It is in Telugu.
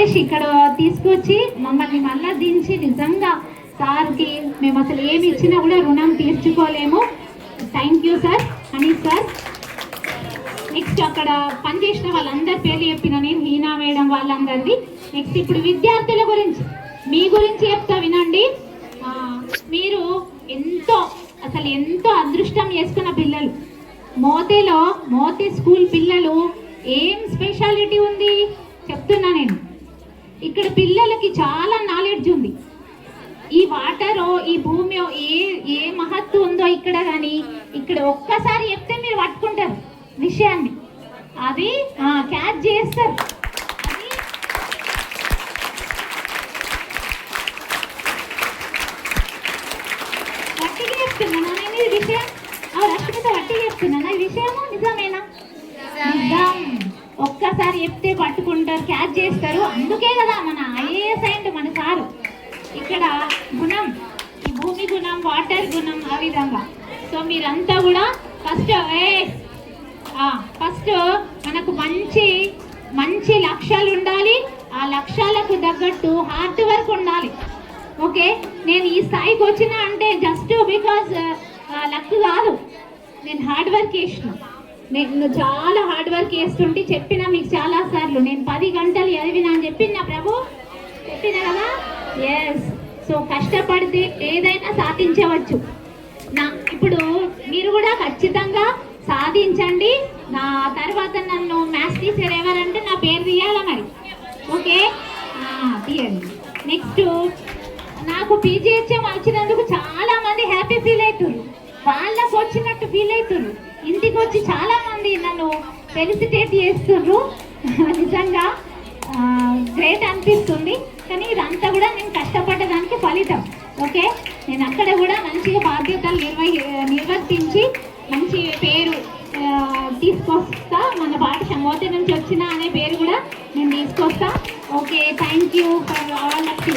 చేసి ఇక్కడ తీసుకొచ్చి మమ్మల్ని మళ్ళా దించి నిజంగా సార్కి మేము అసలు ఏమి ఇచ్చినా కూడా రుణం తీర్చుకోలేము. థ్యాంక్ యూ సార్ అని సార్ నెక్స్ట్ అక్కడ పనిచేసిన వాళ్ళందరి పేర్లు చెప్పిన నేను హీనా వేయడం వాళ్ళందరిది నెక్స్ట్ ఇప్పుడు విద్యార్థుల గురించి. మీ గురించి చెప్తా వినండి. మీరు ఎంతో అసలు ఎంతో అదృష్టం చేసుకున్న పిల్లలు. మోతేలో మోతే స్కూల్ పిల్లలు ఏం స్పెషాలిటీ ఉంది? చెప్తున్నా నేను. ఇక్కడ పిల్లలకి చాలా నాలెడ్జ్ ఉంది. ఈ వాటర్ ఈ భూమి ఏ ఏ మహత్తు ఉందో ఇక్కడ కానీ ఇక్కడ ఒక్కసారి చెప్తే మీరు పట్టుకుంటారు విషయాన్ని. అది క్యాచ్ చేస్తారు. వట్టిగా చెప్తున్నానా నేను ఈ విషయం? రష్మిత వట్టిగా చెప్తున్నానా ఈ విషయము నిజమేనా? నిజం. ఒక్కసారి చెప్తే పట్టుకుంటారు క్యాచ్ చేస్తారు. అందుకే కదా మన ఐఏఎస్ అండ్ మన సారు. ఇక్కడ గుణం ఈ భూమి గుణం వాటర్ గుణం ఆ విధంగా. సో మీరంతా కూడా ఫస్ట్ ఏ ఫస్ట్ మనకు మంచి మంచి లక్ష్యాలు ఉండాలి. ఆ లక్ష్యాలకు తగ్గట్టు హార్డ్ వర్క్ ఉండాలి. ఓకే? నేను ఈ స్థాయికి వచ్చిన అంటే జస్ట్ బికాస్ లక్ కాదు. నేను హార్డ్ వర్క్ చేసిన. నేను చాలా హార్డ్ వర్క్ చేస్తుంటే చెప్పిన మీకు చాలా సార్లు. నేను పది గంటలు చదివినా అని చెప్పిన నా ప్రభు? చెప్పిన కదా? ఎస్ సో కష్టపడితే ఏదైనా సాధించవచ్చు. నా ఇప్పుడు మీరు కూడా ఖచ్చితంగా సాధించండి. నా తర్వాత నన్ను మ్యాథ్స్ టీచర్ ఎవరంటే నా పేరు తీయాలా మరి. ఓకే తీయండి. నెక్స్ట్ నాకు పీజీహెచ్ఎం వచ్చినందుకు చాలా మంది హ్యాపీ ఫీల్ అవుతున్నారు. వాళ్ళకు వచ్చినట్టు ఫీల్ అవుతున్నారు ఇంటికి వచ్చి చాలా మంది నన్ను ఫెలిసిటేట్ చేస్తున్నారు నిజంగా గ్రేట్ అనిపిస్తుంది. కానీ ఇదంతా కూడా నేను కష్టపడ్డదానికి ఫలితం. ఓకే? నేను అక్కడ కూడా మంచిగా బాధ్యతలు నిర్వహి నిర్వర్తించి మంచి పేరు తీసుకొస్తా. మన పాట సంగోత నుంచి వచ్చిన అనే పేరు కూడా నేను తీసుకొస్తా. Okay thank you for all of you